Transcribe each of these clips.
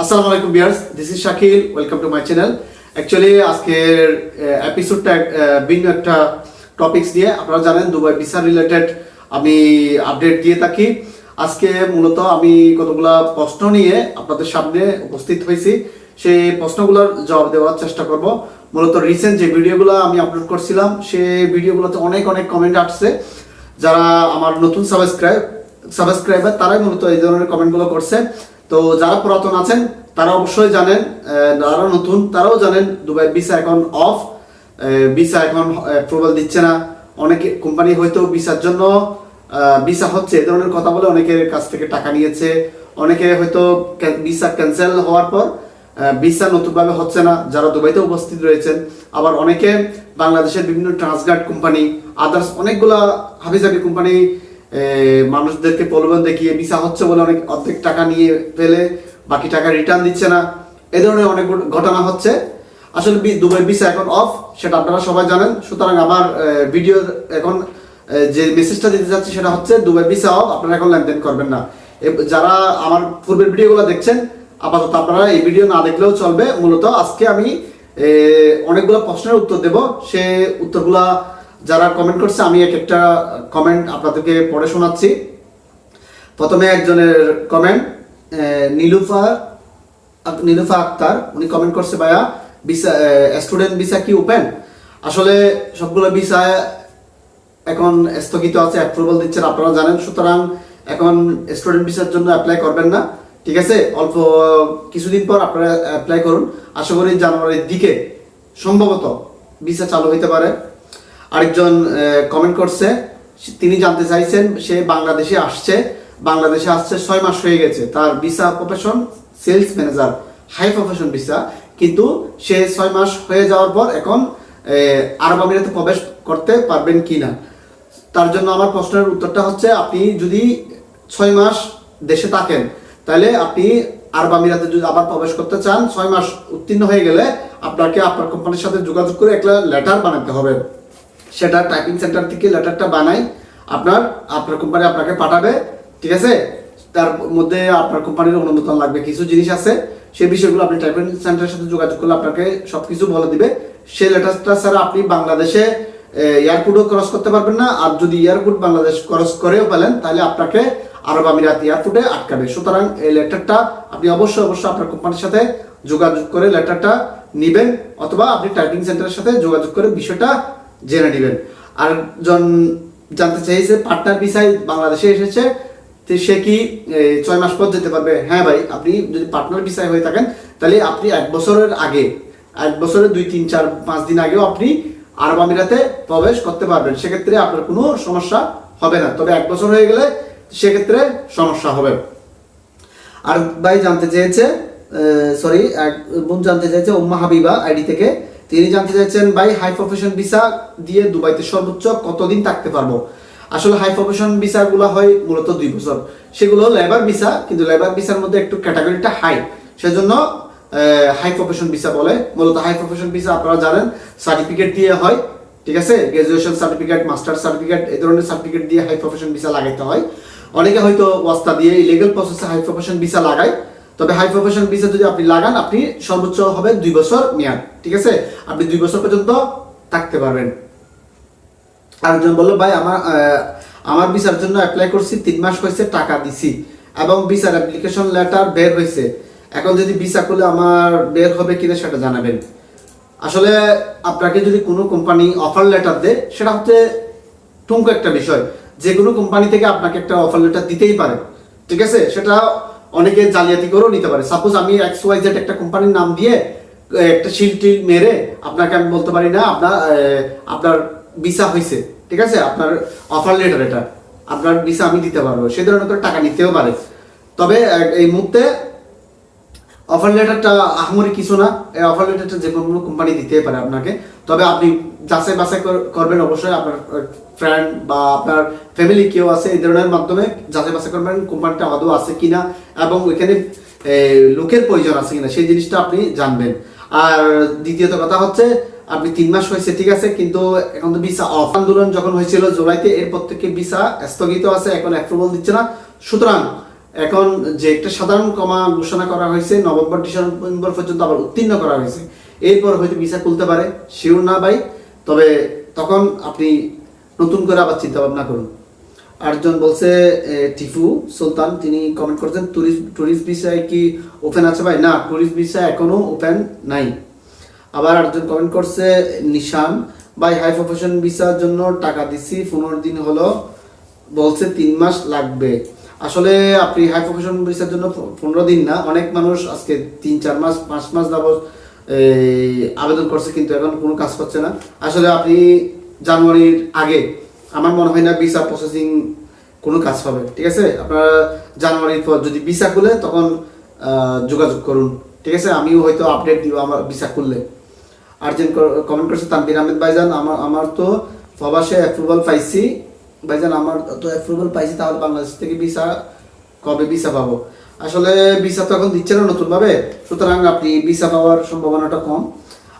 আসসালামু আলাইকুম viewers this is Shakil welcome to my channel actually আজকের এপিসোডটা ভিন্ন একটা টপিকস দিয়ে, আপনারা জানেন, দুবাই ভিসা রিলেটেড আমি আপডেট দিয়ে থাকি। আজকে মূলত আমি কতগুলা প্রশ্ন নিয়ে আপনাদের সামনে উপস্থিত হয়েছি। সেই প্রশ্নগুলোর জবাব দেওয়ার চেষ্টা করব। মূলত রিসেন্ট যে ভিডিওগুলো আমি আপলোড করছিলাম, সেই ভিডিওগুলোতে অনেক অনেক কমেন্ট আসছে। যারা আমার নতুন সাবস্ক্রাইব সাবস্ক্রাইবার তারাই মূলত এই ধরনের কমেন্টগুলো করছে। তো যারা পুরাতন আছেন, তারা অবশ্যই জানেন যারা নতুন, তারাও জানেন দুবাই ভিসা এখন অফ ভিসা এখন অ্যাপ্রুভাল দিচ্ছে না। অনেকে কোম্পানি হয়তো ভিসার জন্য ভিসা হচ্ছে, এ ধরনের কথা বলে অনেকের কাছ থেকে টাকা নিয়েছে। অনেকে হয়তো ভিসা ক্যান্সেল হওয়ার পর ভিসা নতুনভাবে হচ্ছে না, যারা দুবাইতে উপস্থিত রয়েছেন। আবার অনেকে বাংলাদেশের বিভিন্ন ট্রান্সগার্ড কোম্পানি আদার্স অনেকগুলা হাবিজাবি কোম্পানি মানুষদেরকে প্রলোভন দেখিয়ে ভিসা হচ্ছে বলে অনেক অর্ধেক টাকা নিয়ে ফেলে, বাকি টাকা রিটার্ন দিচ্ছে না। এ ধরনের অনেক ঘটনা হচ্ছে। আসলে দুবাই ভিসা এখন অফ সেটা আপনারা সবাই জানেন। সুতরাং আমার ভিডিও এখন যে মেসেজটা দিতে যাচ্ছি সেটা হচ্ছে, দুবাই ভিসা অফ আপনারা এখন লেনদেন করবেন না। যারা আমার পূর্বের ভিডিওগুলো দেখছেন, আপাতত আপনারা এই ভিডিও না দেখলেও চলবে। মূলত আজকে আমি অনেকগুলো প্রশ্নের উত্তর দেব। সে উত্তরগুলা যারা কমেন্ট করছে, আমি এক একটা কমেন্ট আপনাদেরকে পড়ে শোনাচ্ছি। প্রথমে একজনের কমেন্ট নীলুফা নীলুফা আক্তার। উনি কমেন্ট করছে, ভাইয়া ভিসা স্টুডেন্ট ভিসা কি ওপেন আসলে সবগুলো ভিসা এখন স্থগিত আছে অ্যাপ্রুভাল দিচ্ছেন, আপনারা জানেন। সুতরাং এখন স্টুডেন্ট ভিসার জন্য অ্যাপ্লাই করবেন না। ঠিক আছে? অল্প কিছুদিন পর আপনারা অ্যাপ্লাই করুন। আশা করি জানুয়ারির দিকে সম্ভবত ভিসা চালু হইতে পারে। আরেকজন কমেন্ট করছে। তিনি জানতে চাইছেন, সে বাংলাদেশে আসছে। বাংলাদেশে আসছে ছয় মাস হয়ে গেছে। তার visa profession sales manager high profession visa কিন্তু সে ছয় মাস হয়ে যাওয়ার পর এখন আরব আমিরাতে প্রবেশ করতে পারবেন কিনা? তার জন্য আমার প্রশ্নের উত্তরটা হচ্ছে, আপনি যদি ছয় মাস দেশে থাকেন, তাহলে আপনি আরব আমিরাতে যদি আবার প্রবেশ করতে চান, ছয় মাস উত্তীর্ণ হয়ে গেলে আপনাকে আপনার কোম্পানির সাথে যোগাযোগ করে একটা লেটার বানাতে হবে। সেটা টাইপিং সেন্টার থেকে লেটারটা বানাই, আপনার আপনার কোম্পানি আপনাকে পাঠাবে, ঠিক আছে? তার মধ্যে আপনার কোম্পানির অনুমোদন লাগবে, কিছু জিনিস আছে, সেই বিষয়গুলো আপনি টাইপিং সেন্টারের সাথে যোগাযোগ করলে আপনাকে সবকিছু বলে দিবে। সেই লেটারটা ছাড়া আপনি বাংলাদেশে এয়ারপোর্টও ক্রস করতে পারবেন না, আর যদি এয়ারপোর্ট বাংলাদেশ ক্রস করেও পেলেন তাহলে আপনাকে আরব আমিরাত এয়ারপোর্টে আটকাবে। সুতরাং এই লেটারটা আপনি অবশ্যই অবশ্যই আপনার কোম্পানির সাথে যোগাযোগ করে লেটারটা নিবেন, অথবা আপনি টাইপিং সেন্টারের সাথে যোগাযোগ করে বিষয়টা জেনে নেবেন। আর জন জানতে চাইছে পার্টনার ভিসায় বাংলাদেশে এসেছে সে কি ছয় মাস পর যেতে পারবে? হ্যাঁ ভাই, আপনি যদি পার্টনার ভিসায় হয়ে থাকেন, তাহলে আপনি এক বছরের আগে, এক বছরের দুই, তিন, চার, পাঁচ দিন আগেও আপনি আরব আমিরাতে প্রবেশ করতে পারবেন। সেক্ষেত্রে আপনার কোনো সমস্যা হবে না। তবে এক বছর হয়ে গেলে সেক্ষেত্রে সমস্যা হবে। আর ভাই জানতে চেয়েছে সরি এক বোন জানতে চাইছে উম্মা হাবিবা আইডি থেকে তিনি জানতে চাইছেন, ভাই হাই প্রফেশন ভিসা দিয়ে দুবাইতে সর্বোচ্চ কতদিন থাকতে পারব? আসলে হাই প্রফেশন ভিসা গুলো হয় মূলত দুই বছর। সেগুলো লেবার ভিসা কিন্তু লেবার ভিসার মধ্যে একটু ক্যাটাগরিটা হাই সেজন্য হাই প্রফেশন ভিসা বলে। মূলত হাই প্রফেশন ভিসা আপনারা জানেন সার্টিফিকেট দিয়ে হয়, ঠিক আছে? গ্রাজুয়েশন সার্টিফিকেট মাস্টার সার্টিফিকেট এই ধরনের সার্টিফিকেট দিয়ে হাই প্রফেশন ভিসা লাগাইতে হয়। অনেকে হয়তো ওয়াস্তা দিয়ে ইলিগাল প্রসেসে হাই প্রফেশন ভিসা লাগায়। তবে হাই প্রফেশন ভিসা যদি আপনি লাগান, আপনি সর্বোচ্চ হবে দুই বছর মেয়াদ, ঠিক আছে? আপনি দুই বছর পর্যন্ত থাকতে পারবেন। আরেকজন বলল, ভাই, আমার আমার ভিসার জন্য অ্যাপ্লাই করছি, তিন মাস হয়েছে, টাকা দিছি এবং ভিসার অ্যাপ্লিকেশন লেটার বের হয়েছে। এখন যদি ভিসা করলে আমার বের হবে কিনা সেটা জানাবেন। আসলে আপনাকে যদি কোনো কোম্পানি অফার লেটার দেয়, সেটা হচ্ছে টুঙ্কো একটা বিষয়। যে কোনো কোম্পানি থেকে আপনাকে একটা অফার লেটার দিতেই পারে, ঠিক আছে? সেটা অনেকে জালিয়াতি করেও নিতে পারে। সাপোজ আমি এক্স ওয়াই জেড একটা কোম্পানির নাম দিয়ে একটা শিল টিল মেরে আপনাকে আমি বলতে পারি না, আপনার আপনার ভিসা হয়েছে ঠিক আছে? আপনার অফার লেটার এটা। আপনার ভিসা আমি দিতে পারব। সে ধরনের করে টাকা নিতেও পারে। তবে এই মুহূর্তে অফার লেটারটা আহমরি কিছু না। এই অফার লেটারটা যে কোনো কোম্পানি দিতেই পারে আপনাকে। তবে আপনি যাচাই বাছাই কর- করবেন অবশ্যই। আপনার ফ্রেন্ড বা আপনার ফ্যামিলি কেউ আছে এই ধরনের মাধ্যমে যাচাই বাছাই করবেন কোম্পানিটা আদৌ আছে কিনা এবং ওইখানে লোকের প্রয়োজন আছে কিনা সেই জিনিসটা আপনি জানবেন। আর দ্বিতীয়ত কথা হচ্ছে, আপনি তিন মাস হয়েছে, ঠিক আছে, কিন্তু এখন তো ভিসা অফ আন্দোলন যখন হয়েছিল জুলাইতে, এরপর থেকে ভিসা স্থগিত আছে, এখন অ্যাপ্রুভাল দিচ্ছে না। সুতরাং এখন যে একটা সাধারণ কমা ঘোষণা করা হয়েছে, নভেম্বর, ডিসেম্বর পর্যন্ত আবার উত্তীর্ণ করা হয়েছে। এরপর হয়তো ভিসা খুলতে পারে শিওর না ভাই, তবে তখন আপনি নতুন করে আবার চিন্তা ভাবনা করুন। আরেকজন বলছে টিফু সুলতান, তিনি কমেন্ট করেছেন টুরিস্ট টুরিস্ট ভিসায় কি ওপেন আছে ভাই? না টুরিস্ট ভিসা এখনও ওপেন নাই। আবার আরেকজন কমেন্ট করছে, নিশান, ভাই হাই প্রফেশন ভিসার জন্য টাকা দিছি, পনেরো দিন হলো, বলছে তিন মাস লাগবে। আসলে আপনি হাই প্রফেশন ভিসার জন্য পনেরো দিন না, অনেক মানুষ আজকে তিন, চার মাস, পাঁচ মাস যাবত আবেদন করছে, কিন্তু এখন কোনো কাজ করছে না। আসলে আপনি জানুয়ারির আগে, আমার মনে হয় না ভিসা প্রসেসিং কোনো কাজ হবে, ঠিক আছে? আপনারা জানুয়ারির পর যদি ভিসা খুলে, তখন যোগাযোগ করুন, ঠিক আছে? আমিও হয়তো আপডেট দিব আমার ভিসা খুললে। আর্জেন্ট কমেন্ট করছে তানবির আহমেদ ভাইজান আমার আমার তো প্রবাসে অ্যাপ্রুভাল পাইছি। ভাইজান, আমার তো অ্যাপ্রুভাল পাইছি, তাহলে বাংলাদেশ থেকে ভিসা কবে ভিসা পাবো? আসলে ভিসা তো এখন দিচ্ছে না নতুনভাবে, সুতরাং আপনি ভিসা পাওয়ার সম্ভাবনাটা কম।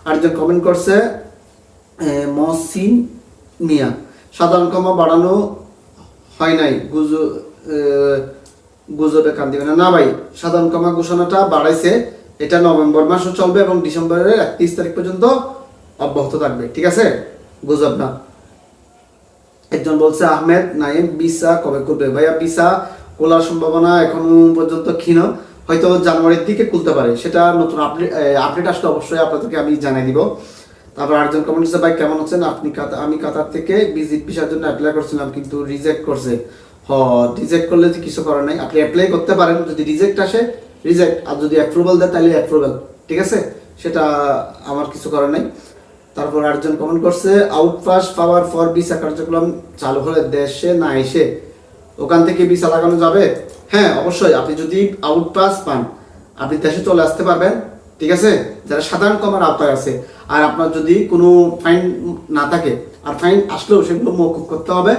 আর যে কমেন্ট করছে মহসিন মিয়া, সাধারণ কমা বাড়ানো হয় নাই, গুজো গুজবে কান দিবে না। না ভাই, সাধারণ কমা ঘোষণাটা বাড়াইছে, এটা নভেম্বর মাসও চলবে এবং ডিসেম্বরের একত্রিশ তারিখ পর্যন্ত অব্যাহত থাকবে, ঠিক আছে? গুজব না। একজন বলছে, আহমেদ, নাইম, বিসা, কবে করবে? ভাইয়া, বিসা খোলার সম্ভাবনা এখন পর্যন্ত ক্ষীণ। হয়তো জানুয়ারির দিকে খুলতে পারে। সেটা নতুন আপডেট আসলে অবশ্যই আপনাদেরকে আমি জানাই দিব। তারপর আরেকজন কমেন্ট ভাই, কেমন আছেন? আপনি কাতা- আমি কাতার থেকে ভিজিট ভিসার জন্য অ্যাপ্লাই করছিলাম, কিন্তু রিজেক্ট করছে। হ রিজেক্ট করলে যে কিছু করার নাই। আপনি অ্যাপ্লাই করতে পারেন, যদি রিজেক্ট আসে রিজেক্ট আর যদি অ্যাপ্রুভাল দেয়, তাহলে অ্যাপ্রুভাল ঠিক আছে? সেটা আমার কিছু করার নাই। তারপর আরেকজন কমেন্ট করছে আউটপাস পাওয়ার পর ভিসা কার্যক্রম চালু হলে দেশে না এসে ওখান থেকে ভিসা লাগানো যাবে? হ্যাঁ অবশ্যই। আপনি যদি আউটপাস পান, আপনি দেশে চলে আসতে পারবেন, ঠিক আছে? যারা সাধারণ কমার আওতায় আছে, আর আপনার যদি কোনো ফাইন না থাকে, আর ফাইন আসলেও সেগুলো মৌকুফ করতে হবে।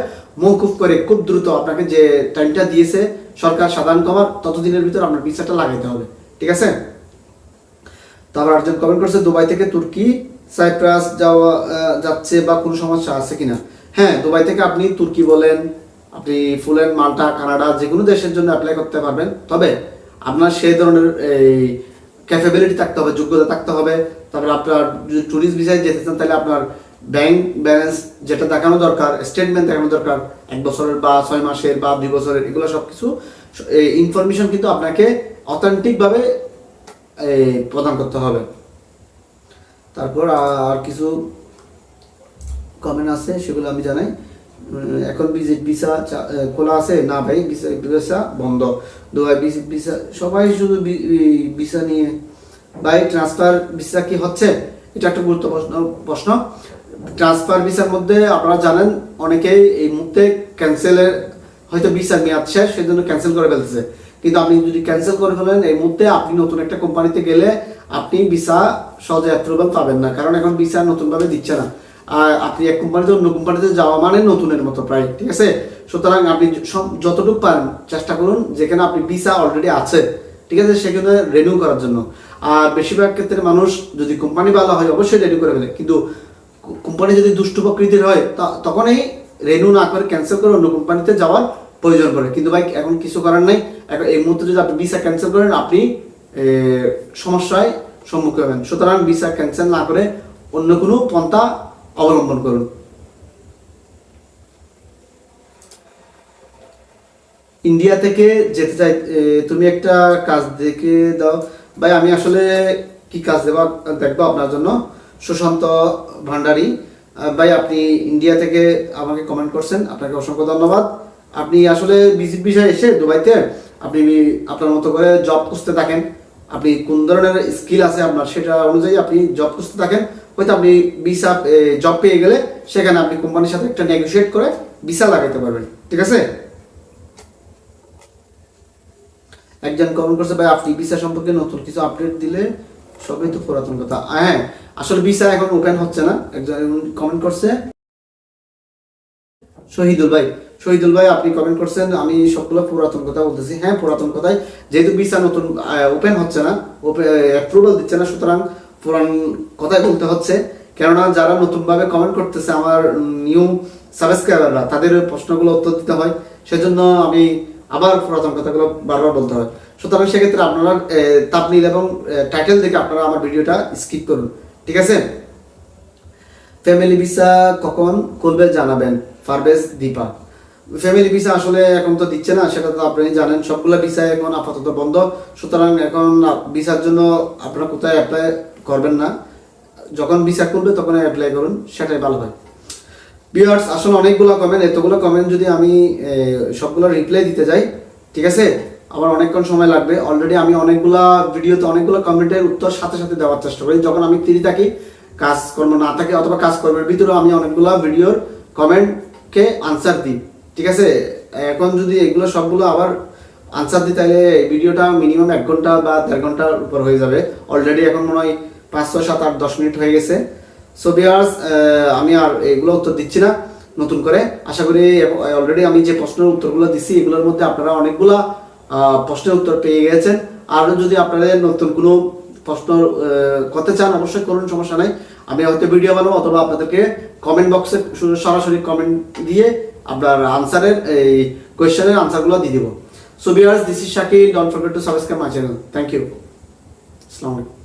মৌকুফ করে খুব দ্রুত আপনাকে যে টাইমটা দিয়েছে সরকার সাধারণ কমার ততদিনের ভিতর আপনার ভিসাটা লাগাইতে হবে, ঠিক আছে? তারপর একজন কমেন্ট করছে, দুবাই থেকে তুর্কি সাইপ্রাস যাওয়া যাচ্ছে বা কোনো সমস্যা আছে কিনা? হ্যাঁ দুবাই থেকে আপনি তুর্কি বলেন, আপনি ফুলেন, মাল্টা, কানাডা যে কোনো দেশের জন্য অ্যাপ্লাই করতে পারবেন। তবে আপনার সেই ধরনের এই ক্যাপাবিলিটি থাকতে হবে, যোগ্যতা থাকতে হবে। তারপর আপনার যদি ট্যুরিস্ট ভিসায় যেতে চান, তাহলে আপনার ব্যাংক ব্যালেন্স যেটা দেখানো দরকার স্টেটমেন্ট দেখানো দরকার, এক বছরের বা ছয় মাসের বা দুই বছরের, এগুলো সব কিছু ইনফরমেশন কিন্তু আপনাকে অথেন্টিকভাবে প্রদান করতে হবে। তারপর আর কিছু কমেন্ট আছে, সেগুলো আমি জানাই। এখন ভিজিট ভিসা খোলা আছে? না ভাই, ভিসা বন্ধ। দুবাই ভিজিট ভিসা সবাই শুধু ভিসা নিয়ে ভাই ট্রান্সফার ভিসা কি হচ্ছে? এটা একটা গুরুত্বপূর্ণ প্রশ্ন। ট্রান্সফার ভিসার মধ্যে আপনারা জানেন, অনেকেই এই মুহূর্তে ক্যান্সেলের হয়তো ভিসার মেয়াদ শেষ সেই জন্য ক্যান্সেল করে ফেলতেছে। কিন্তু আপনি যদি ক্যান্সেল করে ফেলেন, এই মুহূর্তে আপনি নতুন একটা কোম্পানিতে গেলে আপনি ভিসা সহজে অ্যাপ্রুভাল পাবেন না। কারণ এখন ভিসা নতুনভাবে দিচ্ছে না। আর আপনি এক কোম্পানিতে অন্য কোম্পানিতে যাওয়া মানে নতুনের মতো, প্রায়। ঠিক আছে? সুতরাং আপনি সব- যতটুকু পারেন চেষ্টা করুন, যেখানে আপনি ভিসা অলরেডি আছে। ঠিক আছে? সেখানে রেনিউ করার জন্য। আর বেশিরভাগ ক্ষেত্রে মানুষ যদি কোম্পানি ভালো হয়, অবশ্যই রেনিউ করে ফেলে। কিন্তু কোম্পানি যদি দুষ্টু প্রকৃতির হয় তখনই রেনিউ না করে ক্যান্সেল করে অন্য কোম্পানিতে যাওয়ার প্রয়োজন পড়ে। কিন্তু ভাই, এখন কিছু করার নেই। এই মুহূর্তে যদি আপনি ভিসা ক্যান্সেল করেন, আপনি সমস্যায় সম্মুখীন হবেন। সুতরাং ভিসা ক্যান্সেল না করে অন্য কোনো পন্থা অবলম্বন করুন। ইন্ডিয়া থেকে যেতে চাই তুমি একটা কাজ দেখে দাও। ভাই, আমি আসলে কি কাজ দেবা, দেখব আপনার জন্য। সুশান্ত ভান্ডারী। ভাই, আপনি ইন্ডিয়া থেকে আমাকে কমেন্ট করছেন, আপনাকে অসংখ্য ধন্যবাদ। আপনি আসলে ভিজিট বিষয়ে এসে দুবাইতে আপনি আপনার মতো করে জব খুঁজতে থাকেন? আপনি কোন ধরনের স্কিল আছে আপনার? সেটা অনুযায়ী আপনি জব খুঁজতে থাকেন। হয়তো আপনি ভিসা জব পেয়ে গেলে সেখানে আপনি কোম্পানির সাথে একটা নেগোসিয়েট করে ভিসা লাগাইতে পারবেন। ঠিক আছে? একজন কমেন্ট করছে, ভাই, আপনি ভিসা সম্পর্কে নতুন কিছু আপডেট দিলে সবই তো পুরাতন কথা। হ্যাঁ আসলে ভিসা এখন ওপেন হচ্ছে না। একজন কমেন্ট করছে শহীদুল ভাই। শহীদুল ভাই, আপনি কমেন্ট করছেন, আমি সবগুলো পুরাতন কথা বলতেছি। হ্যাঁ পুরাতন কথাই। যেহেতু ভিসা নতুন ওপেন হচ্ছে না অ্যাপ্রুভাল দিচ্ছে না, সুতরাং পুরান কথাই বলতে হচ্ছে। কেননা যারা নতুনভাবে কমেন্ট করতেছে, আমার নিউ সাবস্ক্রাইবাররা তাদের প্রশ্নগুলো উত্তর দিতে হয়। সেজন্য আমি আবার পুরাতন কথাগুলো বারবার বলতে হয়। সুতরাং সেক্ষেত্রে আপনারা তাপনিল এবং টাইটেল দেখে আপনারা আমার ভিডিওটা স্কিপ করুন। ঠিক আছে? ফ্যামিলি ভিসা কখন? করবে জানাবেন? ফারবেজ দীপা। ফ্যামিলি ভিসা আসলে এখন তো দিচ্ছে না, সেটা তো আপনি জানেন। সবগুলো ভিসা এখন আপাতত বন্ধ। সুতরাং এখন ভিসার জন্য আপনারা কোথায় অ্যাপ্লাই করবেন না। যখন ভিসা করবে তখন অ্যাপ্লাই করুন, সেটাই ভালো হয়। ভিউয়ার্স আসলে অনেকগুলো কমেন্ট এতগুলো কমেন্ট যদি আমি সবগুলো রিপ্লাই দিতে যাই, ঠিক আছে? আমার অনেকক্ষণ সময় লাগবে। অলরেডি আমি অনেকগুলা ভিডিওতে অনেকগুলো কমেন্টের উত্তর সাথে সাথে দেওয়ার চেষ্টা করি। যখন আমি ফ্রি থাকি, কাজকর্ম না থাকে অথবা কাজ কাজকর্মের ভিতরে আমি অনেকগুলো ভিডিওর কমেন্টকে আনসার দিই, ঠিক আছে? এখন যদি এগুলো সবগুলো আবার আনসার দিই, তাহলে ভিডিওটা মিনিমাম এক ঘণ্টা বা দেড় ঘণ্টার উপর হয়ে যাবে। অলরেডি এখন মনে হয় পাঁচ, ছয়, সাত, আট, দশ মিনিট হয়ে গেছে। সো বিয়ার্স আমি আর এগুলো উত্তর দিচ্ছি না নতুন করে। আশা করি অলরেডি আমি যে প্রশ্নের উত্তরগুলো দিচ্ছি এগুলোর মধ্যে আপনারা অনেকগুলা প্রশ্নের উত্তর পেয়ে গেছেন আরও যদি আপনাদের নতুন কোনো প্রশ্ন করতে চান, অবশ্যই করুন, সমস্যা নাই। আমি হয়তো ভিডিও বানাবো অথবা আপনাদেরকে কমেন্ট বক্সে সরাসরি কমেন্ট দিয়ে আপনার আনসারের এই কোয়েশ্চেনের আনসারগুলো দিয়ে দিব। So viewers this is Shakil don't forget to subscribe my channel thank you আসসালামু আলাইকুম